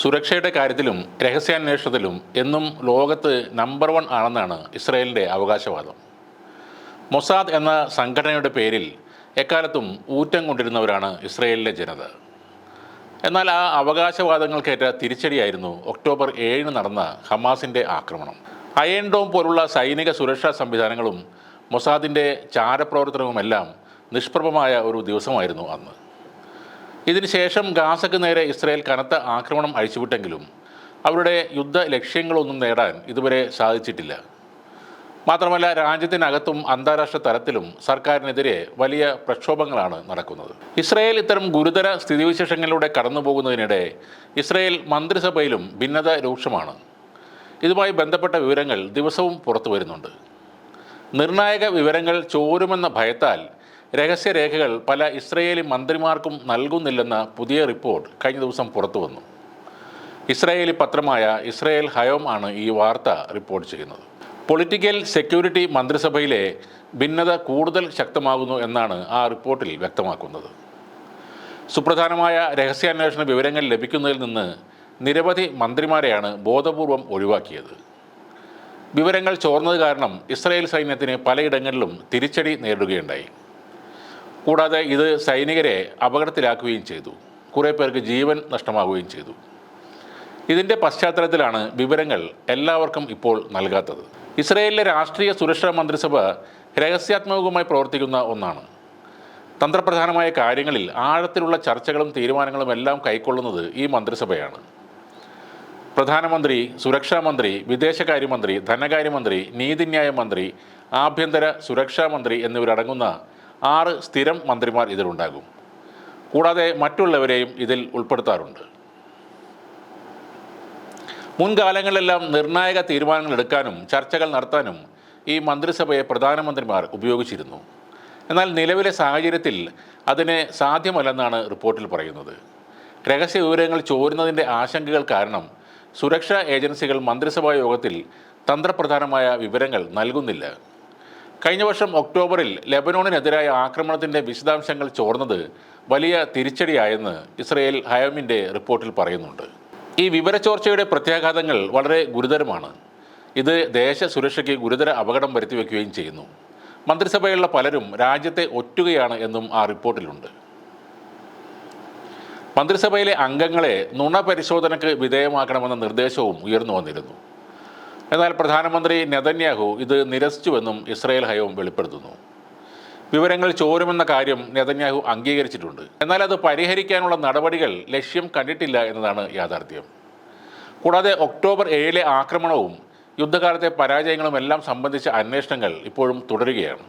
സുരക്ഷയുടെ കാര്യത്തിലും രഹസ്യാന്വേഷണത്തിലും എന്നും ലോകത്ത് നമ്പർ വൺ ആണെന്നാണ് ഇസ്രയേലിന്റെ അവകാശവാദം. മൊസാദ് എന്ന സംഘടനയുടെ പേരിൽ എക്കാലത്തും ഊറ്റം കൊണ്ടിരുന്നവരാണ് ഇസ്രയേലിലെ ജനത. എന്നാൽ ആ അവകാശവാദങ്ങൾക്കേറ്റ തിരിച്ചടിയായിരുന്നു ഒക്ടോബർ ഏഴിന് നടന്ന ഹമാസിന്റെ ആക്രമണം. അയൺ ഡോം പോലുള്ള സൈനിക സുരക്ഷാ സംവിധാനങ്ങളും മൊസാദിന്റെ ചാരപ്രവർത്തനവുമെല്ലാം നിഷ്പ്രഭമായ ഒരു ദിവസമായിരുന്നു അന്ന്. ഇതിനുശേഷം ഗാസക്ക് നേരെ ഇസ്രായേൽ കനത്ത ആക്രമണം അഴിച്ചുവിട്ടെങ്കിലും അവരുടെ യുദ്ധ ലക്ഷ്യങ്ങളൊന്നും നേടാൻ ഇതുവരെ സാധിച്ചിട്ടില്ല. മാത്രമല്ല രാജ്യത്തിനകത്തും അന്താരാഷ്ട്ര തലത്തിലും സർക്കാരിനെതിരെ വലിയ പ്രക്ഷോഭങ്ങളാണ് നടക്കുന്നത്. ഇസ്രായേൽ ഇത്തരം ഗുരുതര സ്ഥിതിവിശേഷങ്ങളിലൂടെ കടന്നു പോകുന്നതിനിടെ ഇസ്രായേൽ മന്ത്രിസഭയിലും ഭിന്നത രൂക്ഷമാണ്. ഇതുമായി ബന്ധപ്പെട്ട വിവരങ്ങൾ ദിവസവും പുറത്തു വരുന്നുണ്ട് നിർണായക വിവരങ്ങൾ ചോരുമെന്ന ഭയത്താൽ രഹസ്യരേഖകൾ പല ഇസ്രയേലി മന്ത്രിമാർക്കും നൽകുന്നില്ലെന്ന പുതിയ റിപ്പോർട്ട് കഴിഞ്ഞ ദിവസം പുറത്തു വന്നു. ഇസ്രായേലി പത്രമായ ഇസ്രായേൽ ഹയോം ആണ് ഈ വാർത്ത റിപ്പോർട്ട് ചെയ്യുന്നത്. പൊളിറ്റിക്കൽ സെക്യൂരിറ്റി മന്ത്രിസഭയിലെ ഭിന്നത കൂടുതൽ ശക്തമാകുന്നു എന്നാണ് ആ റിപ്പോർട്ടിൽ വ്യക്തമാക്കുന്നത്. സുപ്രധാനമായ രഹസ്യാന്വേഷണ വിവരങ്ങൾ ലഭിക്കുന്നതിൽ നിന്ന് നിരവധി മന്ത്രിമാരെയാണ് ബോധപൂർവം ഒഴിവാക്കിയത്. വിവരങ്ങൾ ചോർന്നത് കാരണം ഇസ്രായേൽ സൈന്യത്തിന് പലയിടങ്ങളിലും തിരിച്ചടി നേരിടുകയുണ്ടായി. കൂടാതെ ഇത് സൈനികരെ അപകടത്തിലാക്കുകയും ചെയ്തു. കുറേ പേർക്ക് ജീവൻ നഷ്ടമാവുകയും ചെയ്തു. ഇതിന്റെ പശ്ചാത്തലത്തിലാണ് വിവരങ്ങൾ എല്ലാവർക്കും ഇപ്പോൾ നൽകാത്തത്. ഇസ്രയേലിലെ രാഷ്ട്രീയ സുരക്ഷാ മന്ത്രിസഭ രഹസ്യാത്മകവുമായി പ്രവർത്തിക്കുന്ന ഒന്നാണ്. തന്ത്രപ്രധാനമായ കാര്യങ്ങളിൽ ആഴത്തിലുള്ള ചർച്ചകളും തീരുമാനങ്ങളും എല്ലാം കൈക്കൊള്ളുന്നത് ഈ മന്ത്രിസഭയാണ്. പ്രധാനമന്ത്രി സുരക്ഷാ മന്ത്രി വിദേശകാര്യമന്ത്രി ധനകാര്യമന്ത്രി നീതിന്യായ മന്ത്രി ആഭ്യന്തര സുരക്ഷാ മന്ത്രി എന്നിവരടങ്ങുന്ന ആറ് സ്ഥിരം മന്ത്രിമാർ ഇതിലുണ്ടാകും. കൂടാതെ മറ്റുള്ളവരെയും ഇതിൽ ഉൾപ്പെടുത്താറുണ്ട്. മുൻകാലങ്ങളിലെല്ലാം നിർണായക തീരുമാനങ്ങൾ എടുക്കാനും ചർച്ചകൾ നടത്താനും ഈ മന്ത്രിസഭയെ പ്രധാനമന്ത്രിമാർ ഉപയോഗിച്ചിരുന്നു. എന്നാൽ നിലവിലെ സാഹചര്യത്തിൽ അതിന് സാധ്യമല്ലെന്നാണ് റിപ്പോർട്ടിൽ പറയുന്നത്. രഹസ്യ വിവരങ്ങൾ ചോരുന്നതിന്റെ ആശങ്കകൾ കാരണം സുരക്ഷാ ഏജൻസികൾ മന്ത്രിസഭാ യോഗത്തിൽ തന്ത്രപ്രധാനമായ വിവരങ്ങൾ നൽകുന്നില്ല. കഴിഞ്ഞ വർഷം ഒക്ടോബറിൽ ലെബനോണിനെതിരായ ആക്രമണത്തിന്റെ വിശദാംശങ്ങൾ ചോർന്നത് വലിയ തിരിച്ചടിയായെന്ന് ഇസ്രയേൽ ഹയോമിന്റെ റിപ്പോർട്ടിൽ പറയുന്നുണ്ട്. ഈ വിവരച്ചോർച്ചയുടെ പ്രത്യാഘാതങ്ങൾ വളരെ ഗുരുതരമാണ്. ഇത് ദേശ സുരക്ഷയ്ക്ക് ഗുരുതര അപകടം വരുത്തിവെക്കുകയും ചെയ്യുന്നു. മന്ത്രിസഭയിലുള്ള പലരും രാജ്യത്തെ ഒറ്റുകയാണ് എന്നും ആ റിപ്പോർട്ടിലുണ്ട്. മന്ത്രിസഭയിലെ അംഗങ്ങളെ നുണ പരിശോധനയ്ക്ക് വിധേയമാക്കണമെന്ന നിർദ്ദേശവും ഉയർന്നു വന്നിരുന്നു. എന്നാൽ പ്രധാനമന്ത്രി നെതന്യാഹു ഇത് നിരസിച്ചുവെന്നും ഇസ്രായേൽ ഹയോം വെളിപ്പെടുത്തുന്നു. വിവരങ്ങൾ ചോരുമെന്ന കാര്യം നെതന്യാഹു അംഗീകരിച്ചിട്ടുണ്ട്. എന്നാൽ അത് പരിഹരിക്കാനുള്ള നടപടികൾ ലക്ഷ്യം കണ്ടിട്ടില്ല എന്നതാണ് യാഥാർത്ഥ്യം. കൂടാതെ ഒക്ടോബർ ഏഴിലെ ആക്രമണവും യുദ്ധകാലത്തെ പരാജയങ്ങളുമെല്ലാം സംബന്ധിച്ച അന്വേഷണങ്ങൾ ഇപ്പോഴും തുടരുകയാണ്.